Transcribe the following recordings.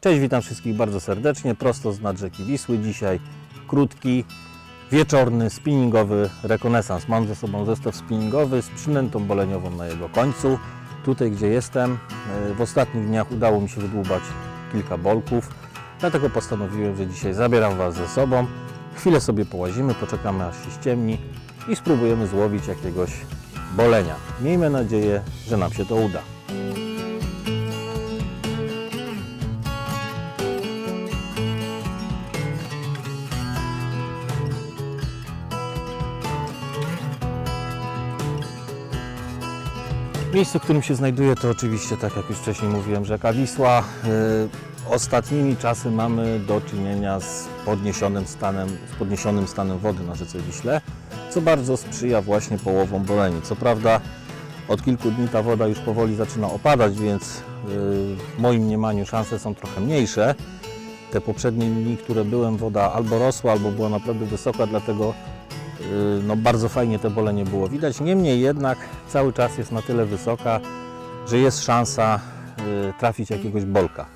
Cześć, witam wszystkich bardzo serdecznie, prosto z nad rzeki Wisły. Dzisiaj krótki, wieczorny, spinningowy rekonesans. Mam ze sobą zestaw spinningowy z przynętą boleniową na jego końcu. Tutaj, gdzie jestem, e, w ostatnich dniach udało mi się wydłubać kilka bolków, dlatego postanowiłem, że dzisiaj zabieram Was ze sobą. Chwilę sobie połazimy, poczekamy aż się ściemni i spróbujemy złowić jakiegoś bolenia. Miejmy nadzieję, że nam się to uda. Miejsce, w którym się znajduję, to oczywiście, tak jak już wcześniej mówiłem, rzeka Wisła. Yy, Ostatnimi czasy mamy do czynienia z podniesionym stanem, z podniesionym stanem wody na rzece Wiśle, co bardzo sprzyja właśnie połowom boleni. Co prawda od kilku dni ta woda już powoli zaczyna opadać, więc yy, w moim mniemaniu szanse są trochę mniejsze. Te poprzednie dni, które byłem, woda albo rosła, albo była naprawdę wysoka, dlatego no bardzo fajnie te bolenie było widać. Niemniej jednak cały czas jest na tyle wysoka, że jest szansa yy, trafić jakiegoś bolka.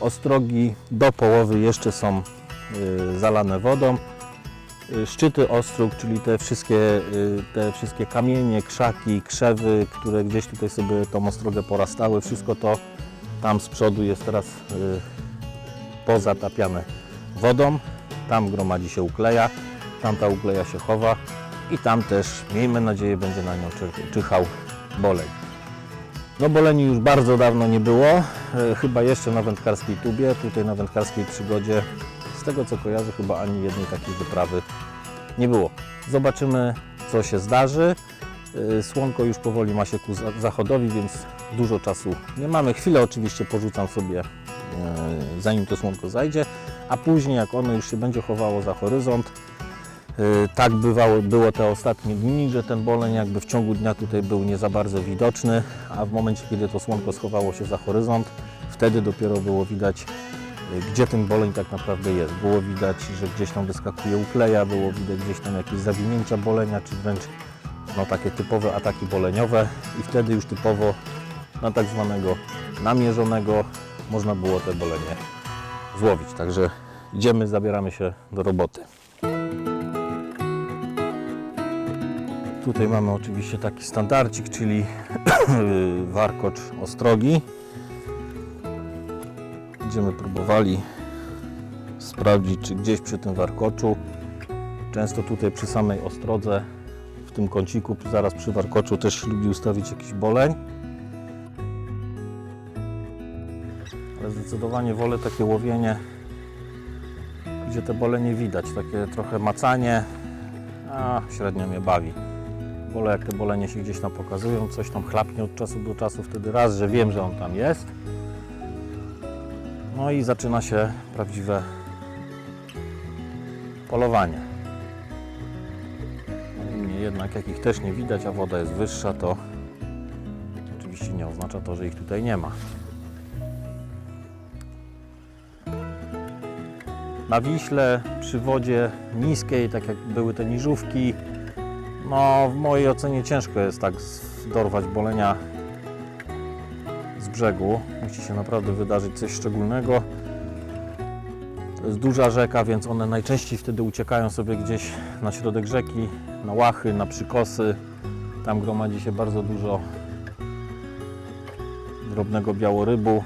Ostrogi do połowy jeszcze są yy, zalane wodą. Szczyty ostróg, czyli te wszystkie, te wszystkie kamienie, krzaki, krzewy, które gdzieś tutaj sobie tą ostrogę porastały, wszystko to tam z przodu jest teraz pozatapiane wodą. Tam gromadzi się ukleja tamta ukleja się chowa i tam też, miejmy nadzieję, będzie na nią czy- czyhał boleń. No boleni już bardzo dawno nie było, e, chyba jeszcze na wędkarskiej tubie, tutaj na wędkarskiej przygodzie, z tego co kojarzę, chyba ani jednej takiej wyprawy nie było. Zobaczymy, co się zdarzy. E, Słonko już powoli ma się ku za- zachodowi, więc dużo czasu nie mamy. Chwilę oczywiście porzucam sobie, e, zanim to słonko zajdzie, a później jak ono już się będzie chowało za horyzont, Tak bywało, było te ostatnie dni, że ten boleń jakby w ciągu dnia tutaj był nie za bardzo widoczny, a w momencie, kiedy to słonko schowało się za horyzont, wtedy dopiero było widać, y, gdzie ten boleń tak naprawdę jest. Było widać, że gdzieś tam wyskakuje ukleja, było widać gdzieś tam jakieś zawinięcia bolenia, czy wręcz no, takie typowe ataki boleniowe i wtedy już typowo na tak zwanego namierzonego można było te bolenie złowić. Także idziemy, zabieramy się do roboty. Tutaj mamy oczywiście taki standardzik, czyli warkocz ostrogi. Będziemy próbowali sprawdzić, czy gdzieś przy tym warkoczu, często tutaj przy samej ostrodze, w tym kąciku, zaraz przy warkoczu też lubi ustawić jakiś boleń. Ale zdecydowanie wolę takie łowienie, gdzie te bole nie widać, takie trochę macanie, a średnio mnie bawi. Wolę jak te bolenie się gdzieś tam pokazują, coś tam chlapnie od czasu do czasu, wtedy raz, że wiem, że on tam jest. No i zaczyna się prawdziwe polowanie. No Niemniej jednak jak ich też nie widać, a woda jest wyższa, to oczywiście nie oznacza to, że ich tutaj nie ma. Na Wiśle, przy wodzie niskiej, tak jak były te niżówki, no, w mojej ocenie ciężko jest tak dorwać bolenia z brzegu. Musi się naprawdę wydarzyć coś szczególnego. To jest duża rzeka, więc one najczęściej wtedy uciekają sobie gdzieś na środek rzeki, na łachy, na przykosy. Tam gromadzi się bardzo dużo drobnego białorybu.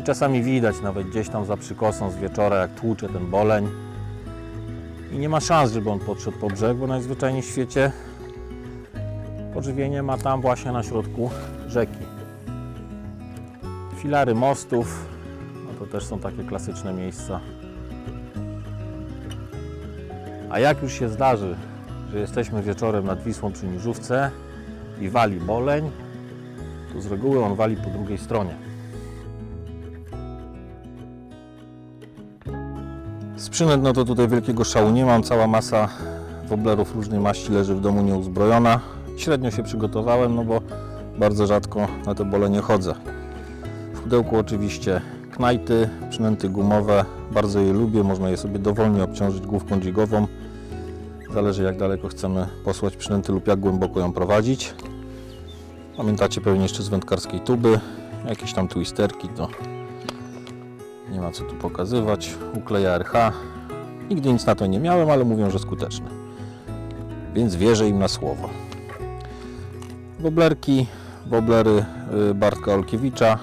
I czasami widać nawet gdzieś tam za przykosą z wieczora, jak tłucze ten boleń i nie ma szans, żeby on podszedł po brzeg, bo najzwyczajniej w świecie pożywienie ma tam właśnie na środku rzeki. Filary mostów, no to też są takie klasyczne miejsca. A jak już się zdarzy, że jesteśmy wieczorem nad Wisłą przy Niżówce i wali boleń, to z reguły on wali po drugiej stronie. Z przynęt no to tutaj wielkiego szału nie mam. Cała masa woblerów różnej maści leży w domu nieuzbrojona. Średnio się przygotowałem, no bo bardzo rzadko na te bole nie chodzę. W pudełku oczywiście knajty, przynęty gumowe. Bardzo je lubię, można je sobie dowolnie obciążyć główką dźwigową. Zależy jak daleko chcemy posłać przynęty lub jak głęboko ją prowadzić. Pamiętacie pewnie jeszcze z wędkarskiej tuby. Jakieś tam twisterki to Nie ma co tu pokazywać. Ukleja RH. Nigdy nic na to nie miałem, ale mówią, że skuteczne. Więc wierzę im na słowo. Woblerki, woblery y, Bartka Olkiewicza.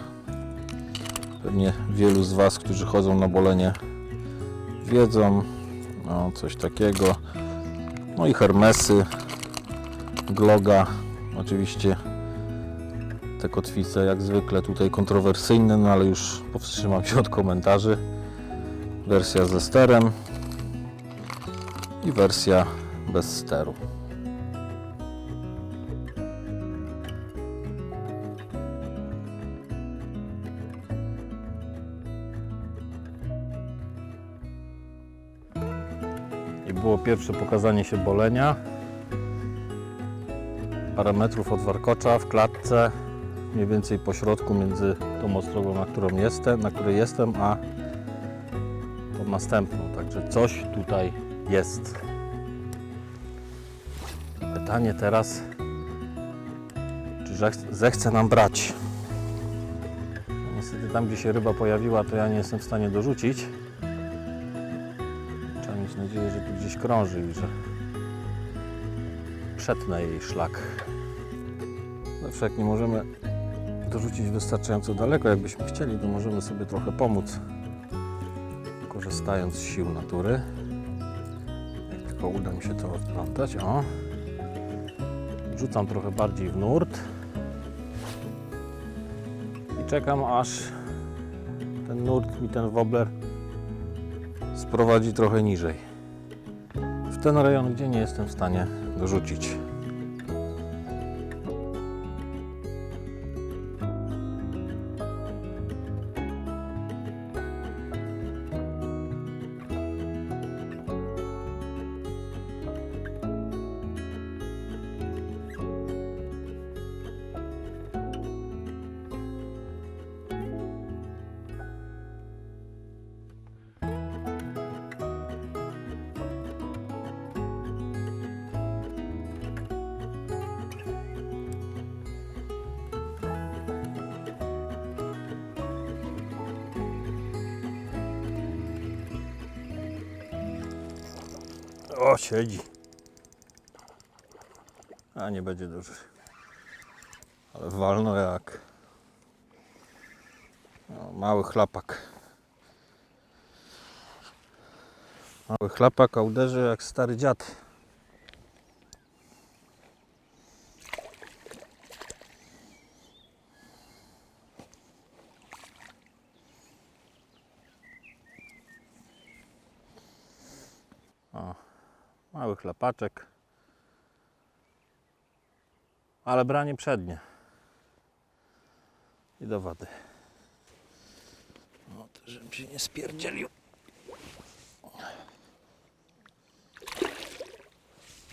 Pewnie wielu z Was, którzy chodzą na bolenie, wiedzą. No, coś takiego. No i Hermesy, Gloga. Oczywiście te kotwice jak zwykle tutaj kontrowersyjne, no ale już powstrzymam się od komentarzy. Wersja ze sterem i wersja bez steru. I było pierwsze pokazanie się bolenia. Parę metrów od warkocza w klatce, mniej więcej po środku między tą ostrogą, na którą jestem, na której jestem, a tą następną. Także coś tutaj jest. Pytanie teraz, czy zech- zechce nam brać? Niestety tam, gdzie się ryba pojawiła, to ja nie jestem w stanie dorzucić. Trzeba mieć nadzieję, że tu gdzieś krąży i że przetnę jej szlak. Zawsze jak nie możemy dorzucić wystarczająco daleko, jakbyśmy chcieli, to możemy sobie trochę pomóc, korzystając z sił natury. Jak tylko uda mi się to odplątać, o. Rzucam trochę bardziej w nurt i czekam aż ten nurt mi ten wobbler sprowadzi trochę niżej. W ten rejon, gdzie nie jestem w stanie dorzucić. O, siedzi. A nie będzie duży. Ale walno jak. Mały chlapak. Mały chlapak, a uderzy jak stary dziad. Mały chlapaczek. Ale branie przednie. I do wody. O, to żebym się nie spierdzielił.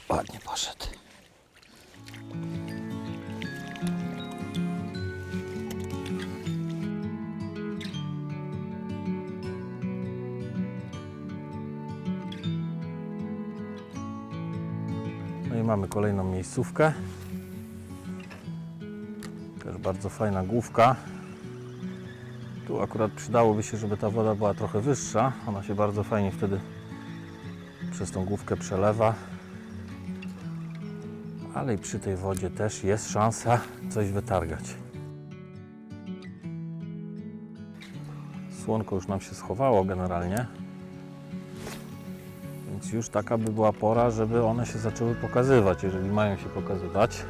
Ładnie poszedł. No i mamy kolejną miejscówkę. Też bardzo fajna główka. Tu akurat przydałoby się, żeby ta woda była trochę wyższa. Ona się bardzo fajnie wtedy przez tą główkę przelewa. Ale i przy tej wodzie też jest szansa coś wytargać. Słonko już nam się schowało generalnie. Więc już taka by była pora, żeby one się zaczęły pokazywać, jeżeli mają się pokazywać.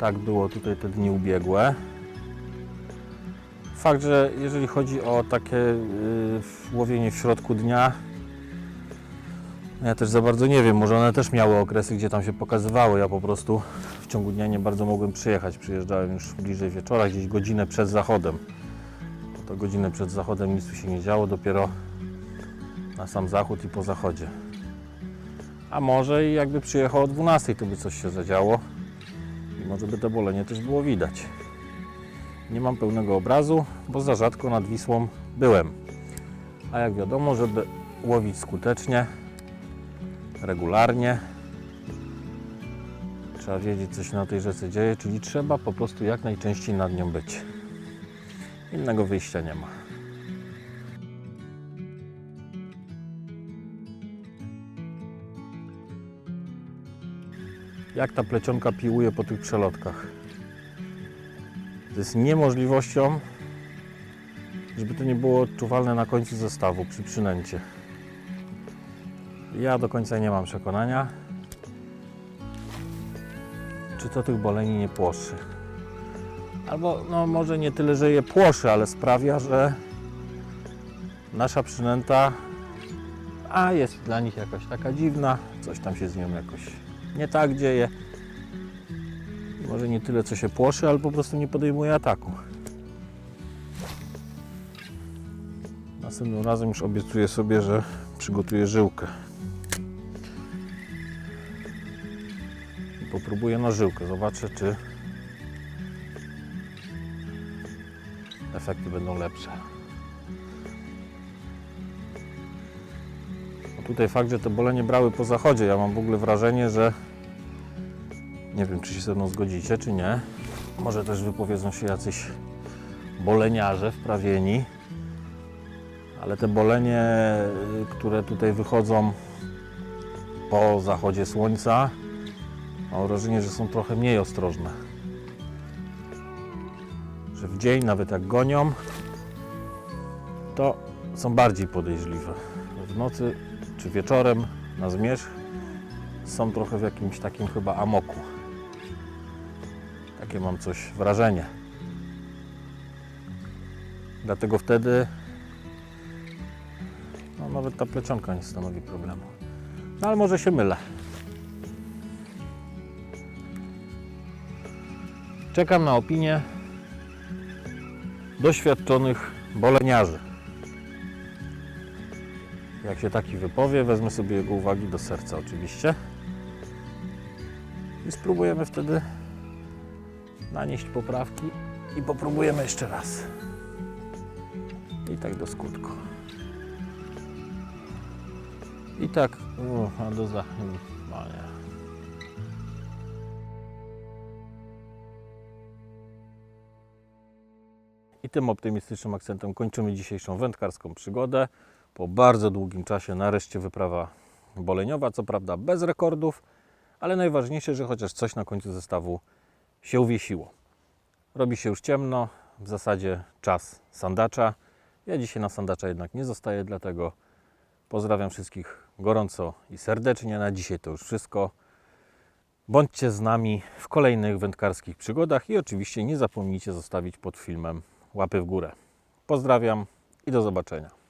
Tak było tutaj te dni ubiegłe. Fakt, że jeżeli chodzi o takie yy, łowienie w środku dnia, ja też za bardzo nie wiem, może one też miały okresy, gdzie tam się pokazywały. Ja po prostu w ciągu dnia nie bardzo mogłem przyjechać. Przyjeżdżałem już bliżej wieczora, gdzieś godzinę przed zachodem. To godzinę przed zachodem nic tu się nie działo, dopiero na sam zachód i po zachodzie. A może i jakby przyjechał o 12, to by coś się zadziało i może by to bolenie też było widać. Nie mam pełnego obrazu, bo za rzadko nad Wisłą byłem. A jak wiadomo, żeby łowić skutecznie, regularnie, trzeba wiedzieć, co się na tej rzece dzieje, czyli trzeba po prostu jak najczęściej nad nią być. Innego wyjścia nie ma. Jak ta plecionka piłuje po tych przelotkach. To jest niemożliwością, żeby to nie było odczuwalne na końcu zestawu przy przynęcie. Ja do końca nie mam przekonania, czy to tych boleni nie płoszy. Albo no może nie tyle, że je płoszy, ale sprawia, że nasza przynęta a jest dla nich jakaś taka dziwna, coś tam się z nią jakoś nie tak dzieje. Może nie tyle co się płoszy, ale po prostu nie podejmuje ataku. Następnym razem już obiecuję sobie, że przygotuję żyłkę. I popróbuję na żyłkę. Zobaczę, czy efekty będą lepsze. Tutaj fakt, że te bolenie brały po zachodzie. Ja mam w ogóle wrażenie, że nie wiem, czy się ze mną zgodzicie, czy nie. Może też wypowiedzą się jacyś boleniarze wprawieni. Ale te bolenie, y, które tutaj wychodzą po zachodzie słońca, mam wrażenie, że są trochę mniej ostrożne. Że w dzień, nawet jak gonią, to są bardziej podejrzliwe. W nocy czy wieczorem na zmierzch są trochę w jakimś takim chyba amoku. Takie mam coś wrażenie. Dlatego wtedy no, nawet ta plecionka nie stanowi problemu. No ale może się mylę. Czekam na opinię doświadczonych boleniarzy. Jak się taki wypowie, wezmę sobie jego uwagi do serca oczywiście. I spróbujemy wtedy nanieść poprawki i popróbujemy jeszcze raz. I tak do skutku. I tak, a do zachęcania. I tym optymistycznym akcentem kończymy dzisiejszą wędkarską przygodę. Po bardzo długim czasie nareszcie wyprawa boleniowa, co prawda bez rekordów, ale najważniejsze, że chociaż coś na końcu zestawu się uwiesiło. Robi się już ciemno, w zasadzie czas sandacza. Ja dzisiaj na sandacza jednak nie zostaję, dlatego pozdrawiam wszystkich gorąco i serdecznie. Na dzisiaj to już wszystko. Bądźcie z nami w kolejnych wędkarskich przygodach i oczywiście nie zapomnijcie zostawić pod filmem łapy w górę. Pozdrawiam i do zobaczenia.